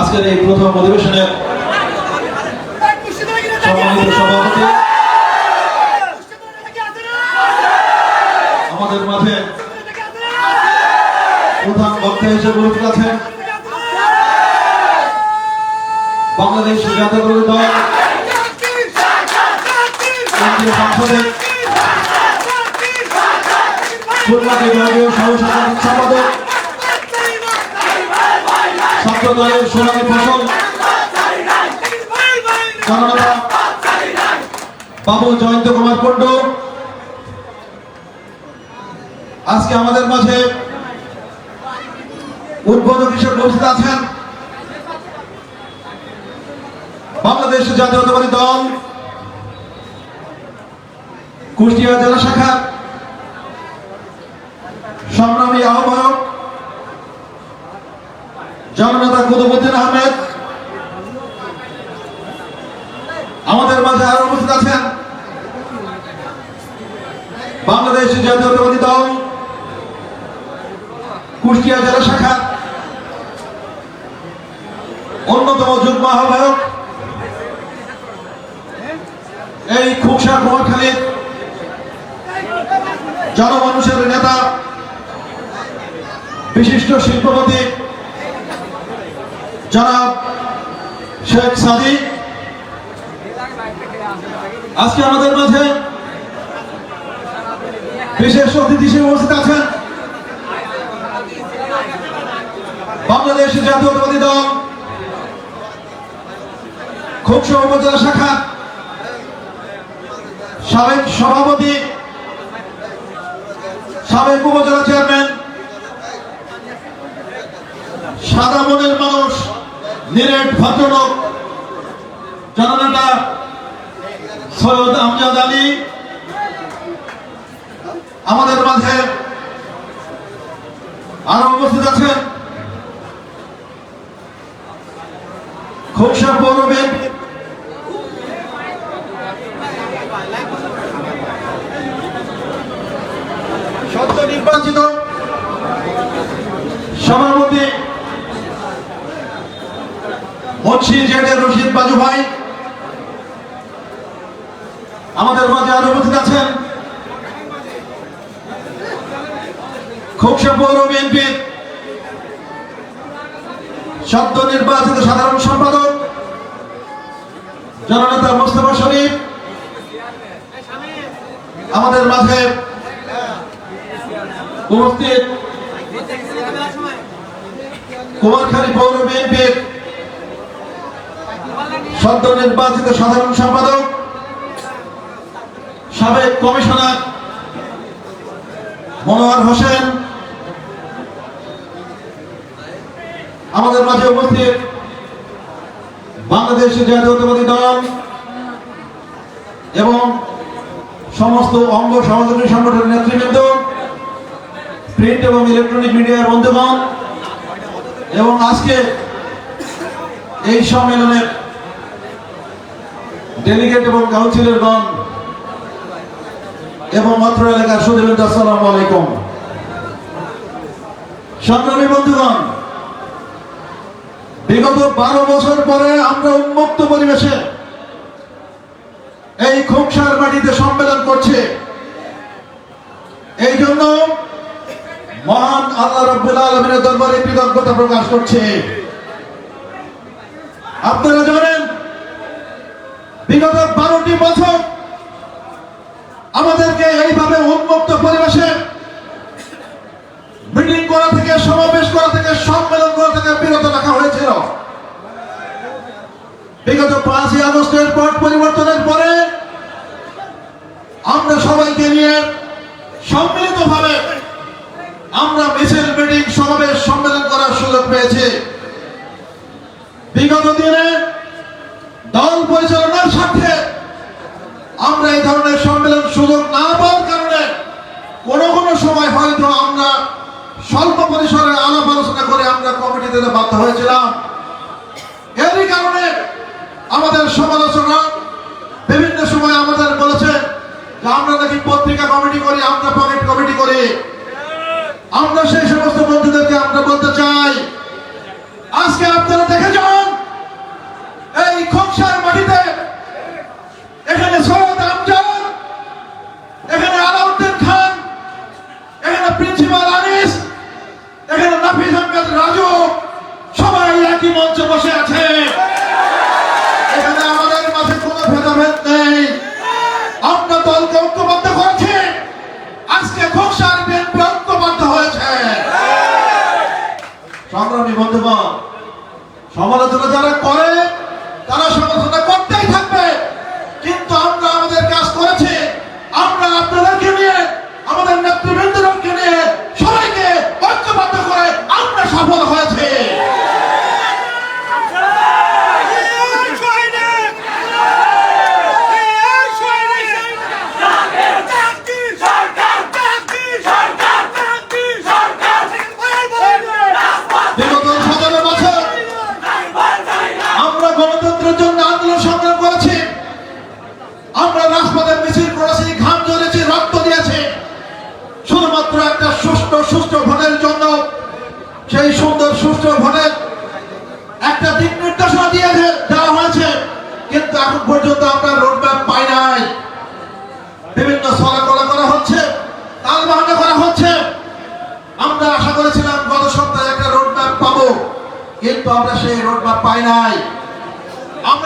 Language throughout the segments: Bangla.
আজকের এই প্রথম অধিবেশনে আমাদের মাঝে প্রধান বক্তা হিসেবে উপস্থিত আছেন বাংলাদেশ জাতীয়তাবাদী দল বাবু জয়ন্ত কুমার কুণ্ডু। আজকে আমাদের মাঝে উদ্বোধক হিসেবে উপস্থিত আছেন। বাংলাদেশ জাতীয়তাবাদী দল, কুষ্টিয়া জেলা শাখার সংগ্রামী আহ্বায়ক জননেতা কুতুবুদ্দিন আহমেদ, আমাদের মাঝে আরও উপস্থিত আছেন। বাংলাদেশ জাতীয়তাবাদী দল, কুষ্টিয়া জেলা শাখা, অন্যতম যুগ্ম আহ্বায়ক, এই খুকসা কুমারখালীর জনমানুষের নেতা বিশিষ্ট শিল্পপতি জনাব শেখ সাদি। আজকে আমাদের মাঝে বিশেষ অতিথি হিসেবে উপস্থিত আছেন বাংলাদেশ জাতীয়তাবাদী দল খুবসা উপজেলা শাখা, সাবেক সভাপতি, সাবেক উপজেলা চেয়ারম্যান সাদা মনের মানুষ, নিরেট ভদ্রলোক, জননেতা সৈয়দ আমজাদ আলী, আমাদের মাঝে আরও উপস্থিত আছেন। খোকসা পৌর সদ্য নির্বাচিত সভাপতি মৎসি জেডের রশিদ বাজু ভাই। আমাদের মাঝে আরও উপস্থিত আছেন। খোকসা পৌর বিএনপির সদ্য নির্বাচিত সাধারণ সম্পাদক, জননেতা মোস্তফা শরীফ। আমাদের মাঝে উপস্থিত কুমারখালী পৌর বিএনপির সদ্য নির্বাচিত সাধারণ সম্পাদক, সাবেক কমিশনার মনোয়ার হোসেন, আমাদের মাঝে উপস্থিত বাংলাদেশ জাতীয়তাবাদী দল এবং সমস্ত অঙ্গ সহযোগী সংগঠনের নেতৃবৃন্দ, প্রিন্ট এবং ইলেকট্রনিক মিডিয়ার বন্ধুগণ, এবং আজকে এই সম্মেলনের ডেলিগেট এবং কাউন্সিলর গণ এবং অত্র এলাকার সুদীবৃন্দ আসসালামু আলাইকুম। সংগ্রামী বন্ধুগণ, বিগত বারো বছর পরে আমরা উন্মুক্ত পরিবেশে এই খোকসার মাটিতে সম্মেলন করছে। এই জন্য মহান আল্লাহ রব্বুল আলমিনের দরবারে কৃতজ্ঞতা প্রকাশ করছে। আপনারা উন্মুক্ত পরিবেশে মিটিং করা থেকে, সমাবেশ করা থেকে, সম্মেলন করা থেকে বিরত রাখা হয়েছিল। বিগত পাঁচই আগস্টের পট পরিবর্তনের পরে আমরা সবাইকে নিয়ে সম্মিলিত ভাবে আমরা মিছিল, মিটিং, সমাবেশ, সম্মেলন করার সুযোগ পেয়েছি। বিগত দিনে দল পরিচালনার স্বার্থে আমরা এই ধরনের সম্মেলন সুযোগ না পাওয়ার কারণে কোনো কোনো সময় হয়তো আমরা স্বল্প পরিসরে আলাপ আলোচনা করে আমরা কমিটি দিতে বাধ্য হয়েছিলাম। এরই কারণে আমাদের সমালোচনা বিভিন্ন সময় আমাদের বলেছে যে আমরা নাকি পত্রিকা কমিটি করি, আমরা পকেট কমিটি করি। আমরা সেই সমস্ত বন্ধুদেরকে আমরা বলতে চাই, আজকে আপনারা দেখে যান, এই খোকসার মাটিতে এখানে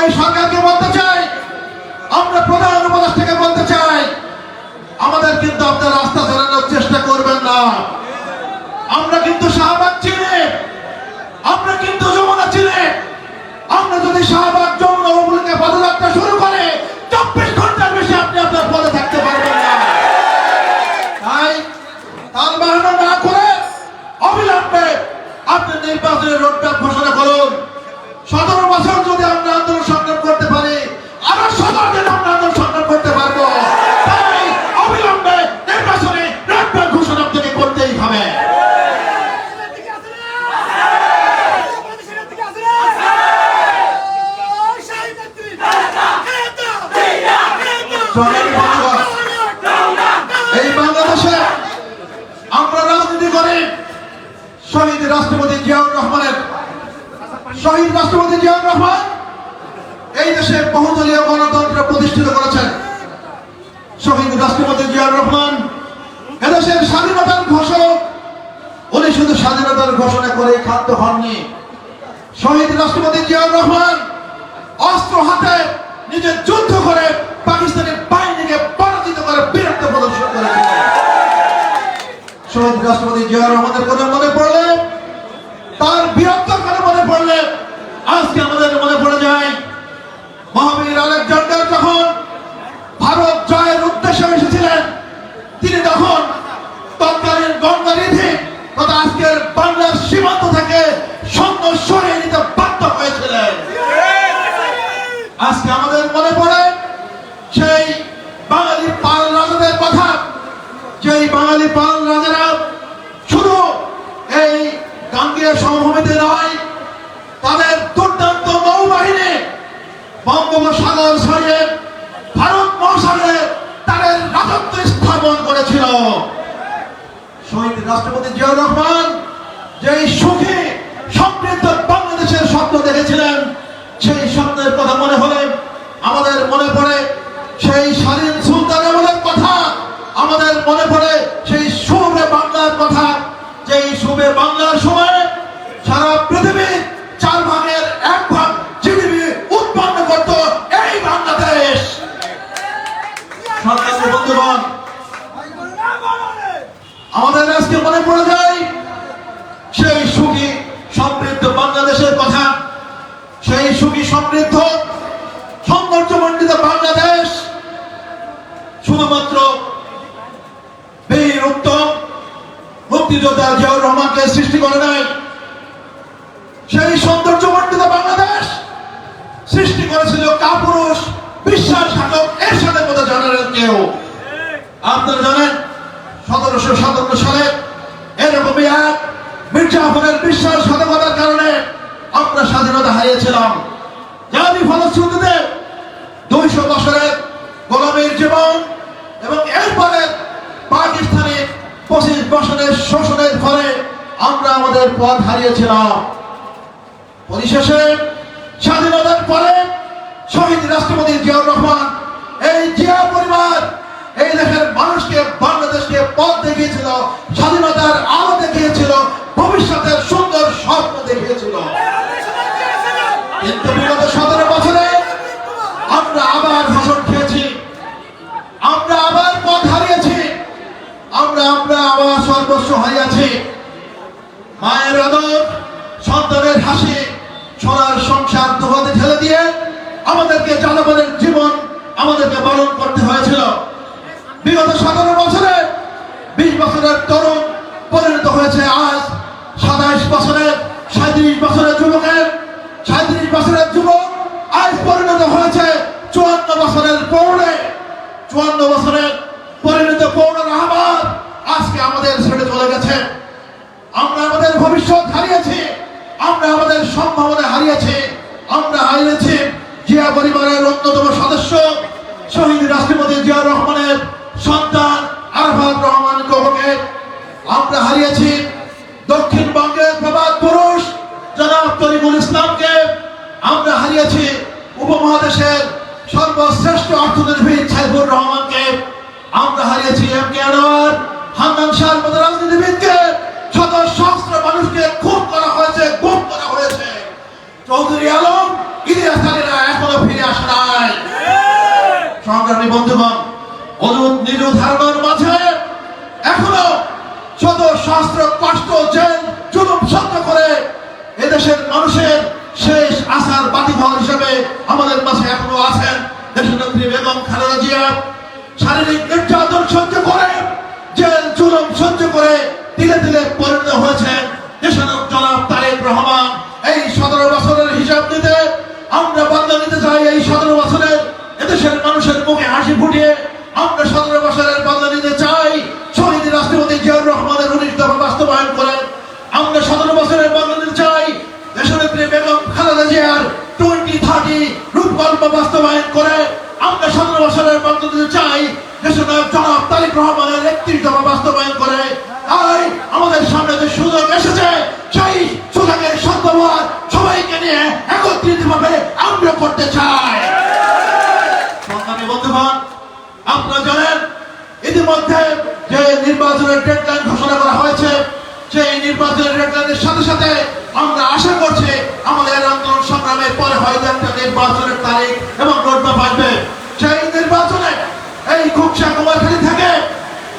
এই সরকারকে বলতে চাই, আমরা প্রধান উপদেষ্টাকে বলতে চাই, আমাদের কিন্তু আপনার রাস্তা চালানোর চেষ্টা করবেন না। আমরা কিন্তু শাহবাগ চিনি, আমরা কিন্তু যমুনা চিনি। আমরা যদি শাহবাগ যমুনা উপলক্ষে পদযাত্রা শুরু করে, চব্বিশ ঘণ্টার বেশি আপনি আপনার পদে থাকতে পারবেন না। তাই তার না করে অবিলম্বে আপনি নির্বাচনের রোডম্যাপ ঘোষণা করুন। সতেরো বছর যদি আমরা আন্দোলন সংগ্রাম করতে পারি, আরও সতেরো দিন আমরা আন্দোলন সংগ্রাম করতে পারব। তাই অবিলম্বে নির্বাচনে করতেই হবে। এই বাংলাদেশে আমরা রাজনীতি করে, শহীদ রাষ্ট্রপতি রহমানের শহীদ রাষ্ট্রপতি জিয়াউর রহমান এই দেশে বহুদলীয় গণতন্ত্র প্রতিষ্ঠিত করেছেন। শহীদ রাষ্ট্রপতি জিয়াউর রহমান এদেশের স্বাধীনতার ঘোষক, উনি শুধু স্বাধীনতার ঘোষণা করে খাদ্য হননি শহীদ রাষ্ট্রপতি জিয়াউর রহমান অস্ত্র হাতে নিজে যুদ্ধ করে পাকিস্তানের বাহিনীকে পরাজিত করে বীরত্ব প্রদর্শন করেছিলেন। শহীদ রাষ্ট্রপতি জিয়াউর রহমানের কথা মনে পড়লে তার বীরত্বের কথা মনে পড়লে আজকে আমাদের মনে পড়ে যায় মহাবীর আলেকজান্ডার যখন ভারত জয়ের উদ্দেশ্যে এসেছিলেন তিনি তখন তৎকালীন গঙ্গা রিধি তথা আজকের বাংলার সীমান্ত থেকে সৈন্য সরিয়ে নিতে বাধ্য হয়েছিলেন আজকে আমাদের মনে পড়ে সেই বাঙালি পাল রাজাদের কথা যেই বাঙালি পাল রাজারা শুধু এই গাঙ্গেয় সমভূমিতে নয়, তাদের দুর্দান্ত নৌবাহিনী বঙ্গোপসাগর ছড়িয়ে ভারত মহাসাগরে তাদের রাজত্ব স্থাপন করেছিল। শহীদ রাষ্ট্রপতি জিয়াউর রহমান যেই সুখী, সমৃদ্ধ বাংলাদেশের স্বপ্ন দেখেছিলেন, সেই স্বপ্নের কথা মনে হলে আমাদের মনে পড়ে সেই সৌন্দর্যমণ্ডিত বাংলাদেশ সৃষ্টি করেছিল কাপুরুষ, বিশ্বাসঘাতক, এর সাথে কথা জানালেন কেউ। আপনারা জানেন, সতেরোশো সাতান্ন সালে এরকমই এক মির্জাফরের কারণে আমরা স্বাধীনতা হারিয়েছিলাম। যারই ফলশ্রুতিতে দুইশো বছরের গোলামীর জীবন আমাদের পথ হারিয়েছিলাম। পরিশেষে স্বাধীনতার পরে শহীদ রাষ্ট্রপতি জিয়াউর রহমান এই জিয়া পরিবার এই দেশের মানুষকে, বাংলাদেশকে পথ দেখিয়েছিল, স্বাধীনতার আলো দেখিয়েছিল, ভবিষ্যতের সুন্দর স্বপ্ন দেখিয়েছিল। কিন্তু বিগত সতেরো বছরে আমরা আবার ভাষণ খেয়েছি, আমরা আবার পথ হারিয়েছি, আমরা আমরা আবার সর্বস্ব হারিয়েছি মায়ের আদর, সন্তানের হাসি, সোনার সংসার দোকানে ঠেলে দিয়ে আমাদেরকে জনগণের জীবন আমাদেরকে পালন করতে হয়েছিল। বিগত সতেরো বছরে বিশ বছরের তরুণ পরিণত হয়েছে আজ সাতাইশ বছরের সাঁত্রিশ বছরের যুবকের সাঁত্রিশ বছরের যুবক আজ পরিণত হয়েছে চুয়ান্ন বছরের পৌনে চুয়ান্ন বছরের পরিণত পৌর আহ্বান আজকে আমাদের ছেড়ে চলে গেছে আমরা আমাদের ভবিষ্যৎ হারিয়েছে। আমরা আমাদের সম্ভাবনা হারিয়েছে। আমরা হারিয়েছি জিয়া পরিবারের অন্যতম সদস্য, শহীদ রাষ্ট্রপতি জিয়া রহমানের সন্তান আরফাত রহমান কবকে। আমরা হারিয়েছি সংগ্রামী বন্ধুগণ অনুদ নিরুদ হারবার মাঝে এখনও শত সহস্র কষ্ট, জেল, জুলুম সহ্য করে এদেশের মানুষের শেষ আশার বাতিঘর হিসেবে আমাদের মাঝে এখনও আছেন দেশনেত্রী বেগম খালেদা জিয়া। শারীরিক নির্যাতন সহ্য করে, জেল, জুলুম সহ্য করে দিলে দিলে পরিণত হয়েছেন দেশনায়ক জনাব তারেক রহমান। এই সতেরো বছরের হিসাব দিতে আমরা বদলা নিতে চাই এই সতেরো বছরের এদেশের মানুষের মুখে হাসি ফুটিয়ে আমরা সতেরো বছরের বদলা নিতে চাই। শহীদ রাষ্ট্রপতি জিয়াউর রহমানের উনিশ দফা বাস্তবায়ন করেন। আমরা সতেরো বছরের বদলা নিতে চাই। দেশনেত্রী বেগম খালেদা জিয়ার টোয়েন্টি থার্টি রূপকল্প বাস্তবায়ন করে। আমরা সতেরো বছরের বদলা নিতে চাই। দেশনায়ক জনাব তালিক রহমানের নির্বাচনের তারিখ এবং রোডম্যাপ আসবে। সেই নির্বাচনে এই খুবসা কুমারখালী থেকে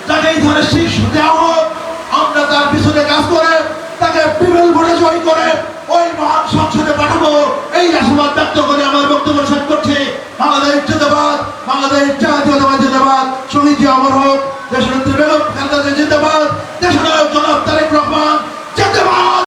যাকে এই ধরনের শীর্ষ দেওয়া হোক, আমরা তার পিছনে কাজ করে, তাকে বিমেল ভোটে জয় করে ওই মহান সংসদে পাঠাবো। এই আশীর্বাদ ব্যক্ত করে আমার বক্তব্য শেষ করছি। বাংলাদেশ জাতীয়তাবাদ বাংলাদেশ জাতীয়তাবাদ